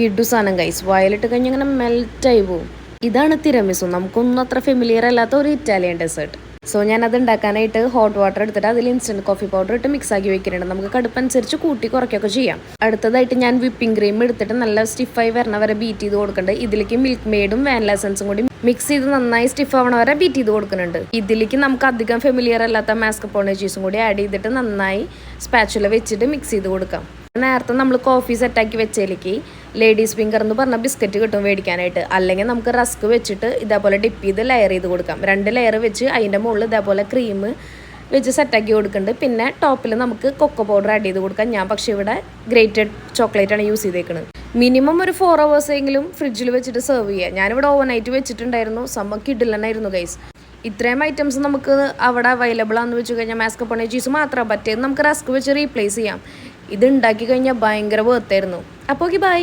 കിഡു സാധനം കൈസ് വയലിട്ട് കഴിഞ്ഞ് ഇങ്ങനെ മെൽറ്റായി പോവും. ഇതാണ് തിരമിസു നമുക്കൊന്നും അത്ര ഫെമിലിയർ അല്ലാത്ത ഒരു ഇറ്റാലിയൻ ഡെസേർട്ട് സോ ഞാൻ അത് ഉണ്ടാക്കാനായിട്ട് ഹോട്ട് വാട്ടർ എടുത്തിട്ട് അതിൽ ഇൻസ്റ്റന്റ് കോഫി പൗഡർ ഇട്ട് മിക്സ് ആക്കി വെക്കുന്നുണ്ട്. നമുക്ക് കടുപ്പനുസരിച്ച് കൂട്ടി കുറയ്ക്കുകയൊക്കെ ചെയ്യാം. അടുത്തതായിട്ട് ഞാൻ വിപ്പിംഗ് ക്രീം എടുത്തിട്ട് നല്ല സ്റ്റിഫായി വരണ വരെ ബീറ്റ് ചെയ്ത് കൊടുക്കുന്നുണ്ട്. ഇതിലേക്ക് മിൽക്ക് മെയ്ഡും വാനില എസൻസും കൂടി മിക്സ് ചെയ്ത് നന്നായി സ്റ്റിഫ് ആവണ വരെ ബീറ്റ് ചെയ്ത് കൊടുക്കുന്നുണ്ട്. ഇതിലേക്ക് നമുക്ക് അധികം ഫെമിലിയർ അല്ലാത്ത മാസ്ക് പോണ ചീസും കൂടി ആഡ് ചെയ്തിട്ട് നന്നായി സ്പാച്ചുല വെച്ചിട്ട് മിക്സ് ചെയ്ത് കൊടുക്കാം. നേരത്തെ നമ്മൾ കോഫി സെറ്റാക്കി വെച്ചതിലേക്ക് ലേഡീസ് ഫിംഗർ എന്ന് പറഞ്ഞ ബിസ്ക്കറ്റ് കിട്ടും മേടിക്കാനായിട്ട്. അല്ലെങ്കിൽ നമുക്ക് റസ്ക് വെച്ചിട്ട് ഇതേപോലെ ഡിപ്പ് ചെയ്ത് ലെയർ ചെയ്ത് കൊടുക്കാം. രണ്ട് ലെയർ വെച്ച് അതിന്റെ മുകളിൽ ഇതേപോലെ ക്രീം വെച്ച് സെറ്റാക്കി കൊടുക്കുന്നുണ്ട്. പിന്നെ ടോപ്പിൽ നമുക്ക് കൊക്കോ പൗഡർ ആഡ് ചെയ്ത് കൊടുക്കാം. ഞാൻ പക്ഷേ ഇവിടെ ഗ്രേറ്റഡ് ചോക്ലേറ്റ് ആണ് യൂസ് ചെയ്തേക്കുന്നത് മിനിമം ഒരു ഫോർ ഹവേഴ്സെങ്കിലും ഫ്രിഡ്ജിൽ വെച്ചിട്ട് സെർവ് ചെയ്യുക ഞാനിവിടെ ഓവർനൈറ്റ് വെച്ചിട്ടുണ്ടായിരുന്നു. സംഭവം കിഡില്ലെന്നായിരുന്നു ഗൈസ് ഇത്രയും ഐറ്റംസ് നമുക്ക് അവിടെ അവൈലബിൾ ആണെന്ന് വെച്ച് കഴിഞ്ഞാൽ മാസ്കപ്പണി ചീസ് മാത്രം പറ്റിയത് നമുക്ക് റസ്ക് വെച്ച് റീപ്ലേസ് ചെയ്യാം. ഇത് ഉണ്ടാക്കി കഴിഞ്ഞാൽ ഭയങ്കര വേർത്തായിരുന്നു അപ്പോൾ ഓക്കെ ബൈ